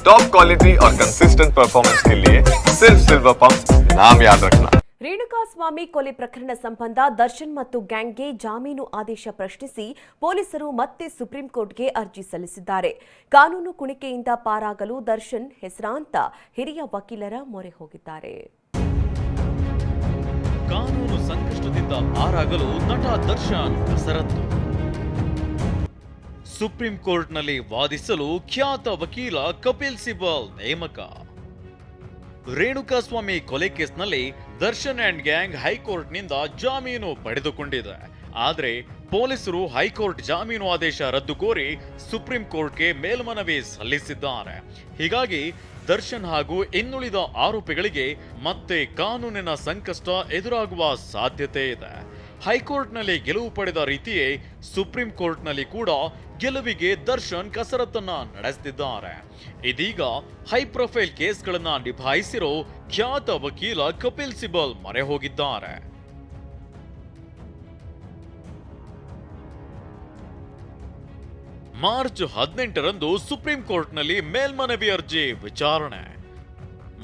Top quality और consistent performance के लिए सिर्फ सिल्वर पंप नाम याद रखना ರೇಣುಕಾಸ್ವಾಮಿ ಕೊಲೆ ಪ್ರಕರಣ ಸಂಬಂಧ ದರ್ಶನ್ ಮತ್ತು ಗ್ಯಾಂಗ್ಗೆ ಜಾಮೀನು ಆದೇಶ ಪ್ರಶ್ನಿಸಿ ಪೊಲೀಸರು ಮತ್ತೆ ಸುಪ್ರೀಂ ಕೋರ್ಟ್ಗೆ ಅರ್ಜಿ ಸಲ್ಲಿಸಿದ್ದಾರೆ ಕಾನೂನು ಕುಣಿಕೆಯಿಂದ ಪಾರಾಗಲು ದರ್ಶನ್ ಹೆಸರಾಂತ ಹಿರಿಯ ವಕೀಲರ ಮೊರೆ ಹೋಗಿದ್ದಾರೆ ಕಾನೂನು ಸಂಕಷ್ಟದಿಂದ ಪಾರಾಗಲು ನಟ ದರ್ಶನ್ ಕಸರತ್ತು ಸುಪ್ರೀಂ ಕೋರ್ಟ್ನಲ್ಲಿ ವಾದಿಸಲು ಖ್ಯಾತ ವಕೀಲ ಕಪಿಲ್ ಸಿಬಲ್ ನೇಮಕ. ರೇಣುಕಾಸ್ವಾಮಿ ಕೊಲೆ ಕೇಸ್ನಲ್ಲಿ ದರ್ಶನ್ ಅಂಡ್ ಗ್ಯಾಂಗ್ ಹೈಕೋರ್ಟ್ನಿಂದ ಜಾಮೀನು ಪಡೆದುಕೊಂಡಿದೆ. ಆದರೆ ಪೊಲೀಸರು ಹೈಕೋರ್ಟ್ ಜಾಮೀನು ಆದೇಶ ರದ್ದು ಕೋರಿ ಸುಪ್ರೀಂ ಕೋರ್ಟ್ಗೆ ಮೇಲ್ಮನವಿ ಸಲ್ಲಿಸಿದ್ದಾರೆ. ಹೀಗಾಗಿ ದರ್ಶನ್ ಹಾಗೂ ಇನ್ನುಳಿದ ಆರೋಪಿಗಳಿಗೆ ಮತ್ತೆ ಕಾನೂನಿನ ಸಂಕಷ್ಟ ಎದುರಾಗುವ ಸಾಧ್ಯತೆ ಇದೆ. ಹೈಕೋರ್ಟ್ನಲ್ಲಿ ಗೆಲುವು ಪಡೆದ ರೀತಿಯೇ ಸುಪ್ರೀಂ ಕೋರ್ಟ್ನಲ್ಲಿ ಕೂಡ ಗೆಲುವಿಗೆ ದರ್ಶನ್ ಕಸರತ್ತನ್ನ ನಡೆಸುತ್ತಿದ್ದಾರೆ ಇದೀಗ ಹೈ ಪ್ರೊಫೈಲ್ ಕೇಸ್ಗಳನ್ನ ನಿಭಾಯಿಸಿರೋ ಖ್ಯಾತ ವಕೀಲ ಕಪಿಲ್ ಸಿಬಲ್ ಮರೆ ಹೋಗಿದ್ದಾರೆ. ಮಾರ್ಚ್ ಹದಿನೆಂಟರಂದು ಸುಪ್ರೀಂ ಕೋರ್ಟ್ನಲ್ಲಿ ಮೇಲ್ಮನವಿ ಅರ್ಜಿ ವಿಚಾರಣೆ.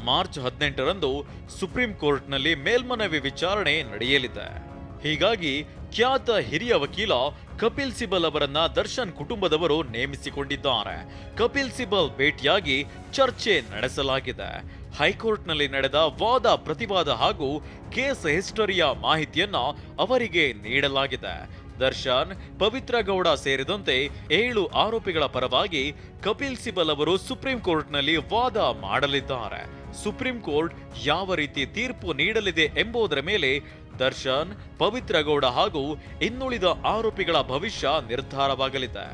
ಮಾರ್ಚ್ ಹದಿನೆಂಟರಂದು ಸುಪ್ರೀಂ ಕೋರ್ಟ್ನಲ್ಲಿ ಮೇಲ್ಮನವಿ ವಿಚಾರಣೆ ನಡೆಯಲಿದೆ. ಹೀಗಾಗಿ ಖ್ಯಾತ ಹಿರಿಯ ವಕೀಲ ಕಪಿಲ್ ಸಿಬಲ್ ಅವರನ್ನ ದರ್ಶನ್ ಕುಟುಂಬದವರು ನೇಮಿಸಿಕೊಂಡಿದ್ದಾರೆ. ಕಪಿಲ್ ಸಿಬಲ್ ಭೇಟಿಯಾಗಿ ಚರ್ಚೆ ನಡೆಸಲಾಗಿದೆ. ಹೈಕೋರ್ಟ್ನಲ್ಲಿ ನಡೆದ ವಾದ, ಪ್ರತಿವಾದ ಹಾಗೂ ಕೇಸ್ ಹಿಸ್ಟರಿಯ ಮಾಹಿತಿಯನ್ನ ಅವರಿಗೆ ನೀಡಲಾಗಿದೆ. ದರ್ಶನ್, ಪವಿತ್ರ ಗೌಡ ಸೇರಿದಂತೆ ಏಳು ಆರೋಪಿಗಳ ಪರವಾಗಿ ಕಪಿಲ್ ಸಿಬಲ್ ಅವರು ಸುಪ್ರೀಂ ಕೋರ್ಟ್ನಲ್ಲಿ ವಾದ ಮಾಡಲಿದ್ದಾರೆ. ಸುಪ್ರೀಂ ಕೋರ್ಟ್ ಯಾವ ರೀತಿ ತೀರ್ಪು ನೀಡಲಿದೆ ಎಂಬುದರ ಮೇಲೆ ದರ್ಶನ್ ಪವಿತ್ರಗೌಡ ಹಾಗೂ ಇನ್ನುಳಿದ ಆರೋಪಿಗಳ ಭವಿಷ್ಯ ನಿರ್ಧಾರವಾಗಲಿದೆ.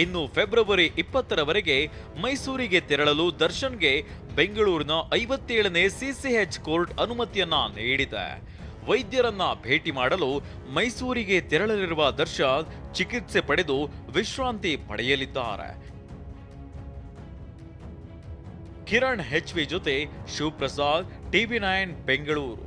ಇನ್ನು ಫೆಬ್ರವರಿ ಇಪ್ಪತ್ತರವರೆಗೆ ಮೈಸೂರಿಗೆ ತೆರಳಲು ದರ್ಶನ್ಗೆ ಬೆಂಗಳೂರಿನ ಐವತ್ತೇಳನೇ ಸಿಸಿಎಚ್ ಕೋರ್ಟ್ ಅನುಮತಿಯನ್ನ ನೀಡಿದೆ. ವೈದ್ಯರನ್ನ ಭೇಟಿ ಮಾಡಲು ಮೈಸೂರಿಗೆ ತೆರಳಲಿರುವ ದರ್ಶನ್ ಚಿಕಿತ್ಸೆ ಪಡೆದು ವಿಶ್ರಾಂತಿ ಪಡೆಯಲಿದ್ದಾರೆ. ಕಿರಣ್ ಹೆಚ್ವಿ ಜೊತೆ ಶಿವಪ್ರಸಾದ್ ಟಿವಿ ನೈನ್ ಬೆಂಗಳೂರು